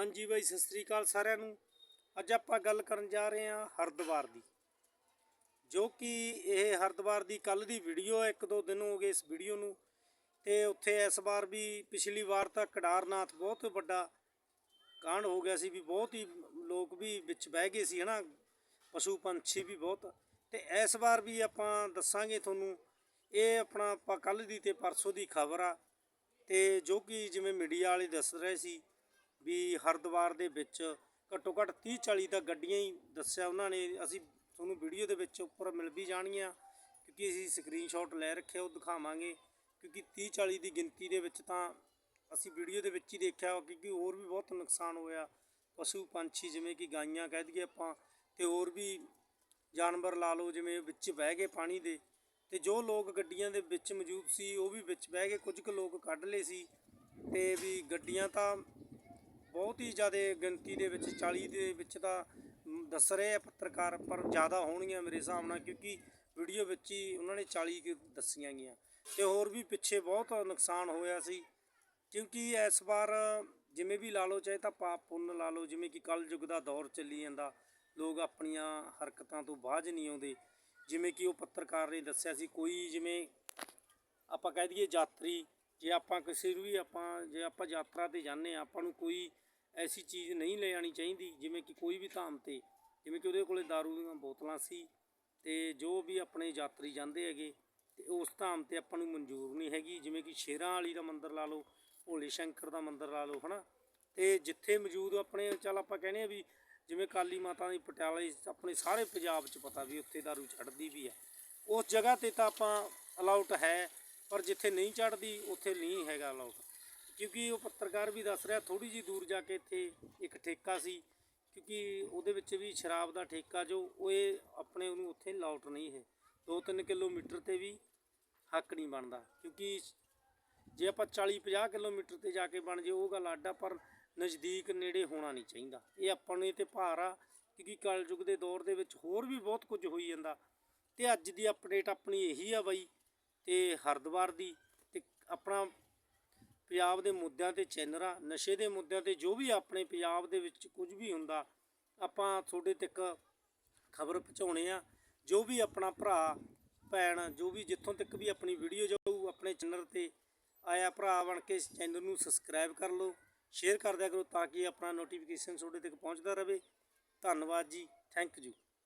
ਹਾਂਜੀ ਬਾਈ, ਸਤਿ ਸ੍ਰੀ ਅਕਾਲ ਸਾਰਿਆਂ ਨੂੰ। ਅੱਜ ਆਪਾਂ ਗੱਲ ਕਰਨ ਜਾ ਰਹੇ ਹਾਂ ਹਰਿਦੁਆਰ ਦੀ, ਜੋ ਕਿ ਇਹ ਹਰਿਦੁਆਰ ਦੀ ਕੱਲ ਦੀ ਵੀਡੀਓ ਹੈ, ਇੱਕ ਦੋ ਦਿਨ ਹੋ ਗਏ ਇਸ ਵੀਡੀਓ ਨੂੰ। ਤੇ ਉੱਥੇ ਇਸ ਵਾਰ ਵੀ ਪਿਛਲੀ ਵਾਰ ਤਾਂ ਕੜਾਰਨਾਥ ਬਹੁਤ ਵੱਡਾ ਕਾਂਡ ਹੋ ਗਿਆ ਸੀ ਵੀ ਬਹੁਤ ਹੀ ਲੋਕ ਵੀ ਵਿੱਚ ਬਹਿ ਗਏ ਸੀ, ਹਨਾ? ਪਸ਼ੂ ਪੰਛੀ ਵੀ ਬਹੁਤ। ਤੇ ਇਸ ਵਾਰ ਵੀ ਆਪਾਂ ਦੱਸਾਂਗੇ ਤੁਹਾਨੂੰ, ਇਹ ਆਪਣਾ ਆਪਾਂ ਕੱਲ ਦੀ ਤੇ ਪਰਸੋਂ ਦੀ ਖਬਰ ਆ। ਤੇ ਜੋ ਕਿ ਜਿਵੇਂ ਮੀਡੀਆ ਵਾਲੇ ਦੱਸ ਰਹੇ ਸੀ ਵੀ ਹਰਿਦੁਆਰ ਦੇ ਵਿੱਚ ਘੱਟੋ ਘੱਟ 30 40 ਤਾਂ ਗੱਡੀਆਂ ਹੀ ਦੱਸਿਆ ਉਹਨਾਂ ਨੇ, ਅਸੀਂ ਤੁਹਾਨੂੰ ਵੀਡੀਓ ਦੇ ਵਿੱਚ ਉੱਪਰ ਮਿਲ ਵੀ ਜਾਣਗੀਆਂ, ਕਿਉਂਕਿ ਅਸੀਂ ਸਕਰੀਨਸ਼ਾਟ ਲੈ ਰੱਖਿਆ, ਉਹ ਦਿਖਾਵਾਂਗੇ, ਕਿਉਂਕਿ 30 40 ਦੀ ਗਿਣਤੀ ਦੇ ਵਿੱਚ ਤਾਂ ਅਸੀਂ ਵੀਡੀਓ ਦੇ ਵਿੱਚ ਹੀ ਦੇਖਿਆ, ਕਿਉਂਕਿ ਹੋਰ ਵੀ ਬਹੁਤ ਨੁਕਸਾਨ ਹੋਇਆ, ਪਸ਼ੂ ਪੰਛੀ ਜਿਵੇਂ ਕਿ ਗਾਈਆਂ ਕਹਿ ਦਈਏ ਆਪਾਂ, ਤੇ ਹੋਰ ਵੀ ਜਾਨਵਰ ਲਾ ਲਓ, ਜਿਵੇਂ ਵਿੱਚ ਬਹਿ ਗਏ ਪਾਣੀ ਦੇ, ਤੇ ਜੋ ਲੋਕ ਗੱਡੀਆਂ ਦੇ ਵਿੱਚ ਮੌਜੂਦ ਸੀ, ਉਹ ਵੀ ਵਿੱਚ ਬਹਿ ਗਏ ਕੁਝ ਕੁ ਲੋਕ ਕੱਢ ਲਏ ਸੀ, ਤੇ ਵੀ ਗੱਡੀਆਂ ਤਾਂ ਬਹੁਤ ਹੀ ਜ਼ਿਆਦਾ ਗਿਣਤੀ ਦੇ ਵਿੱਚ 40 ਦੇ ਵਿੱਚ ਤਾਂ ਦੱਸ ਰਹੇ ਆ ਪੱਤਰਕਾਰ, ਪਰ ਜ਼ਿਆਦਾ ਹੋਣਗੀਆਂ ਮੇਰੇ ਹਿਸਾਬ ਨਾਲ, ਕਿਉਂਕਿ ਵੀਡੀਓ ਵਿੱਚ ਹੀ ਉਹਨਾਂ ਨੇ 40 ਦੱਸੀਆਂ ਗਈਆਂ। ਤੇ ਹੋਰ ਵੀ ਪਿੱਛੇ ਬਹੁਤ ਨੁਕਸਾਨ ਹੋਇਆ ਸੀ, ਕਿਉਂਕਿ ਇਸ ਵਾਰ ਜਿਵੇਂ ਵੀ ਲਾ ਲਓ, ਚਾਹੇ ਤਾਂ ਪਾਪ ਪੁੰਨ ਲਾ ਲਓ, ਜਿਵੇਂ ਕਿ ਕਲ ਯੁੱਗ ਦਾ ਦੌਰ ਚੱਲੀ ਜਾਂਦਾ, ਲੋਕ ਆਪਣੀਆਂ ਹਰਕਤਾਂ ਤੋਂ ਬਾਝ ਨਹੀਂ ਆਉਂਦੇ। ਜਿਵੇਂ ਕਿ ਉਹ ਪੱਤਰਕਾਰ ਨੇ ਦੱਸਿਆ ਸੀ, ਕੋਈ ਜਿਵੇਂ ਆਪਾਂ ਕਹਿ ਦਈਏ ਯਾਤਰੀ ਜੇ ਆਪਾਂ ਕਿਸੇ ਨੂੰ ਵੀ ਆਪਾਂ, ਜੇ ਆਪਾਂ ਯਾਤਰਾ ਤੇ ਜਾਂਦੇ ਹਾਂ, ਆਪਾਂ ਨੂੰ ਕੋਈ ਐਸੀ ਚੀਜ਼ ਨਹੀਂ ਲੈ ਆਣੀ ਚਾਹੀਦੀ, ਜਿਵੇਂ ਕਿ ਕੋਈ ਵੀ ਧਾਮ ਤੇ। ਜਿਵੇਂ ਕਿ ਉਹਦੇ ਕੋਲੇ दारू ਦੀਆਂ ਬੋਤਲਾਂ ਸੀ ਤੇ ਜੋ ਵੀ ਆਪਣੇ ਯਾਤਰੀ ਜਾਂਦੇ ਹੈਗੇ, ਤੇ ਉਸ ਧਾਮ ਤੇ ਆਪਾਂ ਨੂੰ ਮਨਜ਼ੂਰ ਨਹੀਂ ਹੈਗੀ। ਜਿਵੇਂ ਕਿ ਸ਼ੇਰਾਂ ਵਾਲੀ ਦਾ ਮੰਦਿਰ ਲਾ ਲਓ, ਭੋਲੇ ਸ਼ੰਕਰ ਦਾ ਮੰਦਿਰ ਲਾ ਲਓ, ਹਨਾ? ਤੇ ਜਿੱਥੇ ਮੌਜੂਦ ਆਪਣੇ, ਚੱਲ ਆਪਾਂ ਕਹਿੰਦੇ ਆ ਵੀ ਜਿਵੇਂ ਕਾਲੀ ਮਾਤਾ ਦੀ ਪਟਿਆਲੇ ਆਪਣੇ ਸਾਰੇ ਪੰਜਾਬ 'ਚ ਪਤਾ ਵੀ ਉੱਥੇ ਦਾਰੂ ਚੜਦੀ ਵੀ ਹੈ। ਉਸ ਜਗ੍ਹਾ ਤੇ ਤਾਂ ਆਪਾਂ ਅਲਾਊਟ ਹੈ। ਪਰ ਜਿੱਥੇ ਨਹੀਂ ਚੜਦੀ ਉੱਥੇ ਨਹੀਂ ਹੈਗਾ ਅਲਾਉਟ ਕਿਉਂਕਿ ਉਹ ਪੱਤਰਕਾਰ ਵੀ ਦੱਸ ਰਿਹਾ ਥੋੜੀ ਜੀ ਦੂਰ ਜਾ ਕੇ ਇੱਥੇ ਇੱਕ ਠੇਕਾ ਸੀ। ਕਿਉਂਕਿ ਉਹਦੇ ਵਿੱਚ ਵੀ ਸ਼ਰਾਬ ਦਾ ਠੇਕਾ, ਜੋ ਉਹ ਇਹ ਆਪਣੇ ਉਹਨੂੰ ਉੱਥੇ ਅਲਾਉਟ ਨਹੀਂ ਹੈ। 2-3 ਕਿਲੋਮੀਟਰ ਤੇ ਵੀ ਹੱਕ ਨਹੀਂ ਬਣਦਾ। ਕਿਉਂਕਿ ਜੇ ਆਪਾਂ 40-50 ਕਿਲੋਮੀਟਰ ਤੇ ਜਾ ਕੇ ਬਣ ਜੇ ਉਹ ਗੱਲ ਅੱਡ ਆ, ਪਰ ਨਜ਼ਦੀਕ ਨੇੜੇ ਹੋਣਾ ਨਹੀਂ ਚਾਹੀਦਾ। ਇਹ ਆਪਾਂ ਨੂੰ ਇਹ ਤੇ ਭਾਰ ਆ, ਕਿਉਂਕਿ ਕਲਯੁੱਗ ਦੇ ਦੌਰ ਦੇ ਵਿੱਚ ਹੋਰ ਵੀ ਬਹੁਤ ਕੁਝ ਹੋਈ ਜਾਂਦਾ। ਤੇ ਅੱਜ ਦੀ ਅਪਡੇਟ ਆਪਣੀ ਇਹੀ ਆ ਬਾਈ ਤੇ ਹਰਿਦੁਆਰ ਦੀ ਤੇ ਆਪਣਾ ਪੰਜਾਬ ਦੇ ਮੁੱਦਿਆਂ ਤੇ ਚੈਨਰਾ ਨਸ਼ੇ ਦੇ ਮੁੱਦਿਆਂ ਤੇ ਜੋ ਵੀ ਆਪਣੇ ਪੰਜਾਬ ਦੇ ਵਿੱਚ ਕੁਝ ਵੀ ਹੁੰਦਾ, ਆਪਾਂ ਤੁਹਾਡੇ ਤੱਕ ਖਬਰ ਪਹੁੰਚਾਉਣੇ ਆ। ਜੋ ਵੀ ਆਪਣਾ ਭਰਾ, ਭੈਣ, ਜੋ ਵੀ ਜਿੱਥੋਂ ਤੱਕ ਵੀ ਆਪਣੀ ਵੀਡੀਓ ਜਾਊ, ਆਪਣੇ ਚੈਨਲ ਤੇ ਆਇਆ ਭਰਾ ਬਣ ਕੇ ਇਸ ਚੈਨਲ ਨੂੰ ਸਬਸਕ੍ਰਾਈਬ ਕਰ ਲਓ ਸ਼ੇਅਰ ਕਰ ਦਿਆ ਕਰੋ ਤਾਂ ਕਿ ਆਪਣਾ ਨੋਟੀਫਿਕੇਸ਼ਨ ਤੁਹਾਡੇ ਤੱਕ ਪਹੁੰਚਦਾ ਰਹੇ। ਧੰਨਵਾਦ ਜੀ ਥੈਂਕ ਯੂ